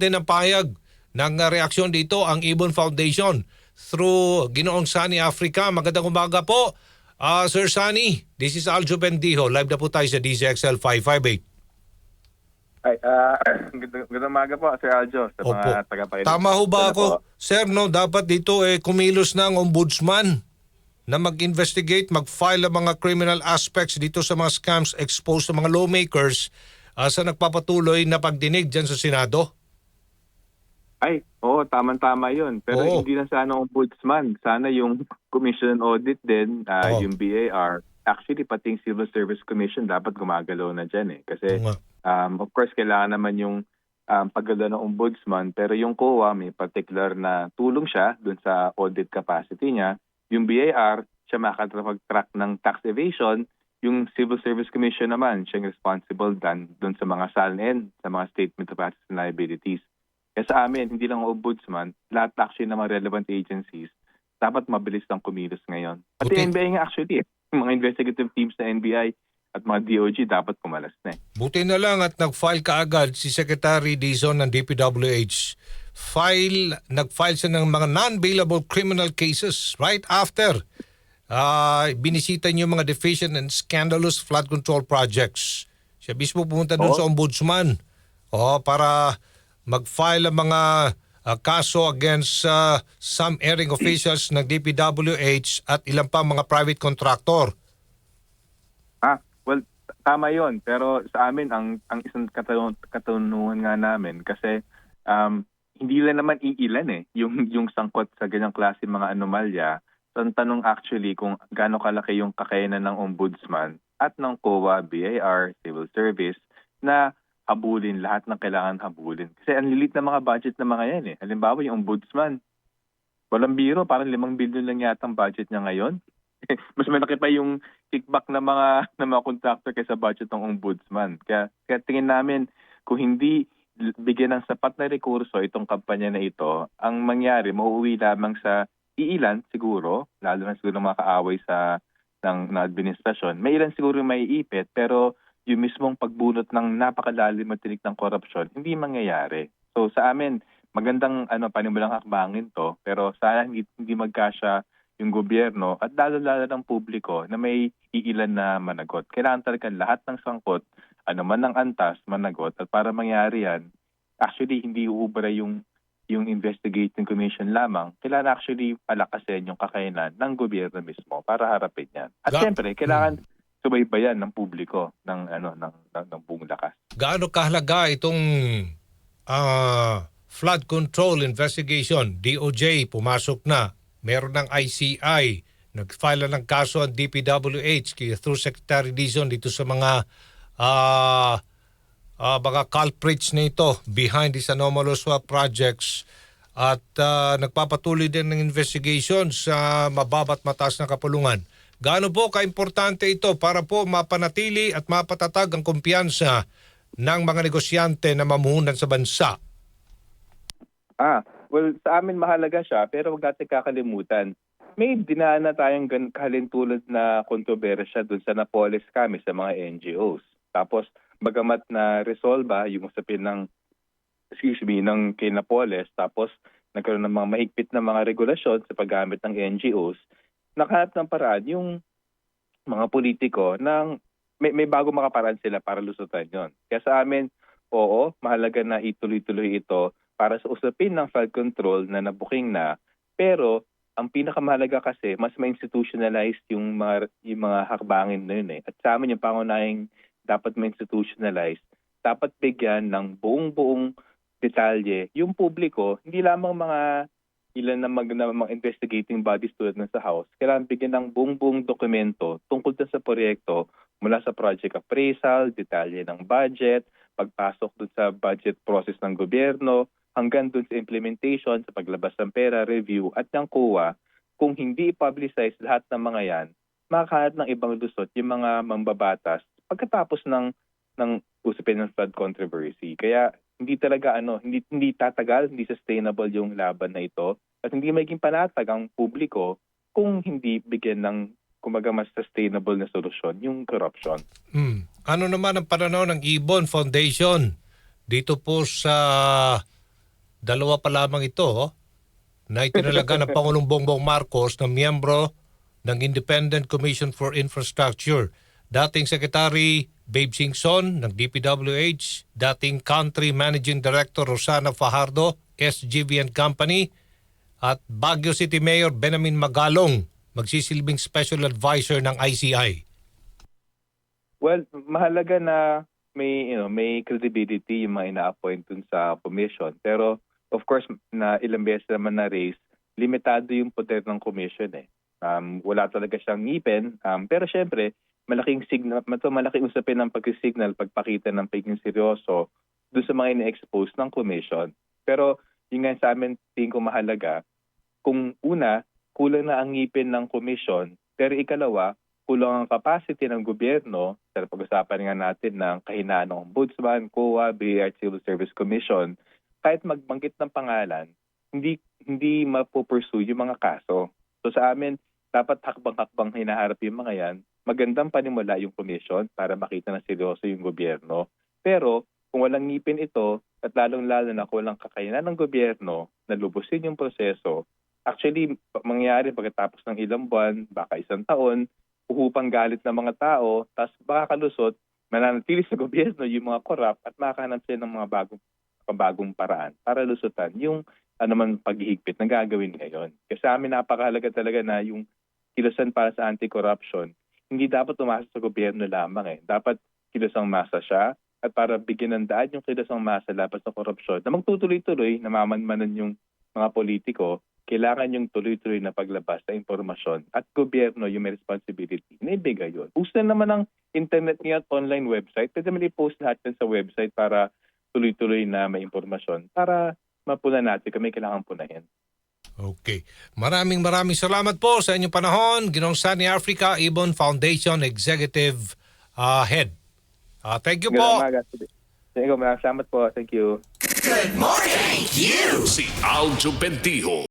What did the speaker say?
din ang payag ng uh, reaksyon dito ang Ibon Foundation through Ginoong Sani Africa. Magandang umaga po. Ah, Sir Sani, this is Aljo Bendijo. Live na po tayo sa DZXL 558. Ay, ah, gandang gandang umaga po, Sir Aljo, sa Opo. mga tagapakinig. Tama ho ba ako? po? Sir, no, dapat dito eh, kumilos na ang ombudsman na mag-investigate, mag-file ang mga criminal aspects dito sa mga scams exposed sa mga lawmakers ah, sa nagpapatuloy na pagdinig dyan sa Senado? Ay, oo, tama-tama yun. Pero Oo. hindi na sana ombudsman. Sana yung Commission on Audit din, ah, Oo. yung BAR. Actually, pati yung Civil Service Commission dapat gumagalaw na dyan eh. Kasi, Oo nga. um, of course, kailangan naman yung um, paggalaw ng ombudsman. Pero yung COA, may particular na tulong siya dun sa audit capacity niya. Yung BAR, siya makakapag-track ng tax evasion. Yung Civil Service Commission naman, siya yung responsible dan dun sa mga SALN, sa mga Statement of Assets and Liabilities. Kaya sa amin, hindi lang ang ombudsman, lahat actually ng mga relevant agencies, dapat mabilis lang kumilos ngayon. Pati Buti- NBI nga actually, eh. mga investigative teams na NBI at mga DOG dapat kumalas na eh. Buti na lang at nag-file kaagad si Secretary Dizon ng DPWH. File, nag-file siya ng mga non-bailable criminal cases right after ah binisita niyo yung mga deficient and scandalous flood control projects. Siya mismo pumunta doon Oo. sa ombudsman oh, para mag-file ang mga ah, kaso against ah, some airing officials ng DPWH at ilang pa mga private contractor. Ah, well, tama yon Pero sa amin, ang, ang isang katanung, katanungan nga namin, kasi um, hindi lang naman iilan eh, yung, yung sangkot sa ganyang klase mga anomalya. So, ang tanong actually kung gaano kalaki yung kakayanan ng ombudsman at ng COA, BAR, Civil Service, na habulin lahat ng kailangan habulin. Kasi ang lilit na mga budget ng mga yan eh. Halimbawa, yung ombudsman, walang biro, parang limang billion lang yata ang budget niya ngayon. Mas malaki pa yung kickback ng mga ng mga contractor kaysa budget ng ombudsman. Kaya, kaya tingin namin kung hindi bigyan ng sapat na rekurso itong kampanya na ito, ang mangyari mauuwi lamang sa iilan siguro, lalo na siguro ng mga kaaway sa ng, ng administrasyon. May ilan siguro may ipit pero yung mismong pagbunot ng napakalalim at tinik ng korupsyon, hindi mangyayari. So sa amin, magandang ano panimulang hakbangin to, pero sana hindi, hindi magkasya yung gobyerno at lalo-lalo ng publiko na may iilan na managot. Kailangan talaga lahat ng sangkot, ano man ang antas, managot. At para mangyari yan, actually hindi uubra yung yung investigating commission lamang, kailangan actually palakasin yung kakayanan ng gobyerno mismo para harapin yan. At Ga- siyempre, kailangan subaybayan ng publiko ng ano ng ng, ng buong lakas. gaano kahalaga itong ah, flood control investigation? DOJ pumasok na. Meron ng ICI. Nag-file na ng kaso ang DPWH kay through Secretary Dizon dito sa mga ah ah, mga culprits na ito behind these anomalous uh, projects at ah, nagpapatuloy din ng investigation sa mababat mataas na kapulungan. Gaano po kaimportante ito para po mapanatili at mapatatag ang kumpiyansa ng mga negosyante na mamuhunan sa bansa? Ah, well, sa amin mahalaga siya, pero huwag natin kakalimutan. May dinaan na tayong kalintulad na kontrobersya dun sa Napoles kami sa mga NGOs. Tapos, bagamat na resolba yung usapin ng, excuse me, ng kay Napoles, tapos nagkaroon ng mga mahigpit na mga regulasyon sa paggamit ng NGOs, nakahanap ng paraan yung mga politiko ng may, may bago mga paraan sila para lusutan yon. Kaya sa amin, oo, mahalaga na ituloy-tuloy ito para sa usapin ng flood control na nabuking na. Pero ang pinakamahalaga kasi, mas ma-institutionalize yung mga, yung mga hakbangin na yun eh. At sa amin yung pangunahing dapat ma-institutionalize, dapat bigyan ng buong-buong detalye yung publiko, hindi lamang mga ilan na, mag, na mga investigating bodies tulad ng sa House, kailangan bigyan ng buong-buong dokumento tungkol sa proyekto mula sa project appraisal, detalye ng budget, pagpasok dun sa budget process ng gobyerno, hanggang dun sa implementation, sa paglabas ng pera, review, at ng COA, kung hindi i-publicize lahat ng mga yan, makakahanap ng ibang lusot yung mga mambabatas pagkatapos ng ng usapin ng flood controversy. Kaya hindi talaga ano, hindi hindi tatagal, hindi sustainable yung laban na ito at hindi maging panatag ang publiko kung hindi bigyan ng kumaga mas sustainable na solusyon yung corruption. Hmm. Ano naman ang pananaw ng Ibon Foundation dito po sa dalawa pa lamang ito oh, na itinalaga ng Pangulong Bongbong Marcos na miyembro ng Independent Commission for Infrastructure. Dating Secretary Babe Singson ng DPWH, dating Country Managing Director Rosana Fajardo, SGV and Company, at Baguio City Mayor Benamin Magalong, magsisilbing Special Advisor ng ICI. Well, mahalaga na may you know, may credibility yung mga ina-appoint dun sa commission. Pero of course, na ilang beses naman na raise, limitado yung poder ng commission eh. Um, wala talaga siyang ngipin. Um, pero syempre, malaking signal, ito malaking usapin ng pag-signal, pagpakita ng pagiging seryoso dun sa mga ina-expose ng commission. Pero yung nga sa amin, tingin ko mahalaga, kung una, kulang na ang ngipin ng commission, pero ikalawa, kulang ang capacity ng gobyerno, sa pag-usapan nga natin ng kahinaan ng Ombudsman, COA, BIR Civil Service Commission, kahit magbanggit ng pangalan, hindi hindi mapupursue yung mga kaso. So sa amin, dapat hakbang-hakbang hinaharap yung mga yan. Magandang panimula yung commission para makita na seryoso yung gobyerno. Pero kung walang ngipin ito, at lalong-lalo na kung walang kakayanan ng gobyerno na lubusin yung proseso, actually, mangyayari pagkatapos ng ilang buwan, baka isang taon, uhupang galit ng mga tao, tapos baka kalusot, mananatili sa gobyerno yung mga korap at makahanap sila ng mga bagong bagong paraan para lusutan yung ano man paghihigpit na gagawin ngayon. Kasi sa amin napakahalaga talaga na yung kilusan para sa anti-corruption, hindi dapat umasa sa gobyerno lamang eh. Dapat kilusang masa siya at para bigyan ng daan yung kilusang masa laban sa korupsyon na magtutuloy-tuloy, namamanmanan yung mga politiko, kailangan yung tuloy-tuloy na paglabas sa impormasyon at gobyerno yung may responsibility na ibigay yun. Uso na naman ang internet niya at online website. Pwede naman i-post lahat yan sa website para tuloy-tuloy na may impormasyon para mapuna natin may kailangan punahin. Okay. Maraming maraming salamat po sa inyong panahon. Ginong Sunny Africa Ibon Foundation Executive ah, Head. Ah, thank you po. Thank you. Maraming salamat po. Thank you. Si Aljo Bendijo.